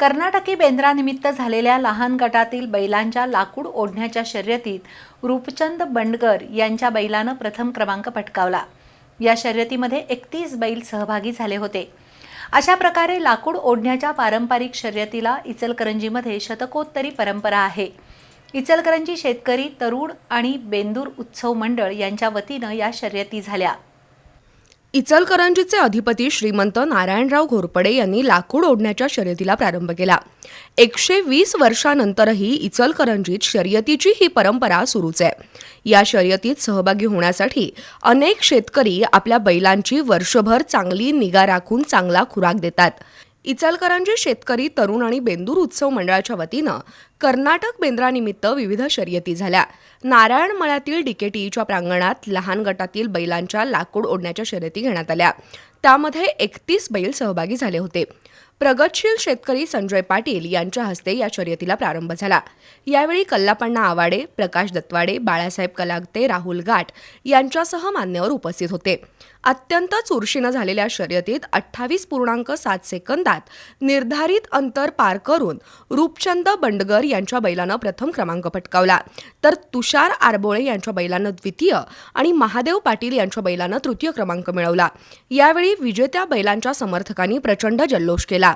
कर्नाटकी बेंद्रानिमित्त झालेल्या लहान गटातील बैलांच्या लाकूड ओढण्याच्या शर्यतीत रूपचंद बंडगर यांच्या बैलानं प्रथम क्रमांक पटकावला. या शर्यतीमध्ये एकतीस बैल सहभागी झाले होते. अशा प्रकारे लाकूड ओढण्याच्या पारंपरिक शर्यतीला इचलकरंजीमध्ये शतकोत्तरी परंपरा आहे. इचलकरंजी शेतकरी तरुण आणि बेंदूर उत्सव मंडळ यांच्या वतीनं या शर्यती झाल्या. इचलकरंजीचे अधिपती श्रीमंत नारायणराव घोरपडे यांनी लाकूड ओढण्याच्या शर्यतीला प्रारंभ केला. एकशे वीस वर्षानंतरही इचलकरंजीत शर्यतीची ही परंपरा सुरूच आहे. या शर्यतीत सहभागी होण्यासाठी अनेक शेतकरी आपल्या बैलांची वर्षभर चांगली निगा राखून चांगला खुराक देतात. इचलकरंजी शेतकरी तरुण आणि बेंदूर उत्सव मंडळाच्या वतीनं कर्नाटक बेंद्रानिमित्त विविध शर्यती झाल्या. नारायण मळ्यातील डीकेटीच्या प्रांगणात लहान गटातील बैलांच्या लाकूड ओढण्याच्या शर्यती घेण्यात आल्या. त्यामध्ये एकतीस बैल सहभागी झाले होते. प्रगतशील शेतकरी संजय पाटील यांच्या हस्ते या शर्यतीला प्रारंभ झाला. यावेळी कल्लापण्णा आवाडे प्रकाश दत्वाडे बाळासाहेब कलागते राहुल गाठ यांच्यासह मान्यवर उपस्थित होते. अत्यंत चुरशीनं झालेल्या शर्यतीत अठ्ठावीस पूर्णांक सात सेकंदात निर्धारित अंतर पार करून रूपचंद बंडगर यांच्या बैलानं प्रथम क्रमांक पटकावला. तर तुषार आरबोळे यांच्या बैलानं द्वितीय आणि महादेव पाटील यांच्या बैलानं तृतीय क्रमांक मिळवला. यावेळी विजेत्या बैलांच्या समर्थकांनी प्रचंड जल्लोष केला.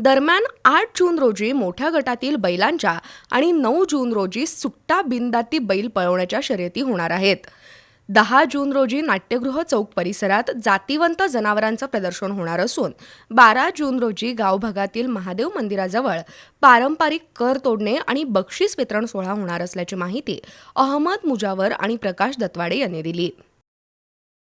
दरम्यान आठ जून रोजी मोठ्या गटातील बैलांच्या आणि नऊ जून रोजी सुट्टा बिनदाती बैल पळवण्याच्या शर्यती होणार आहेत. दहा जून रोजी नाट्यगृह चौक परिसरात जातीवंत जनावरांचं प्रदर्शन होणार असून बारा जून रोजी गावभागातील महादेव मंदिराजवळ पारंपरिक कर तोडणे आणि बक्षीस वितरण सोहळा होणार असल्याची माहिती अहमद मुजावर आणि प्रकाश दत्वाडे यांनी दिली.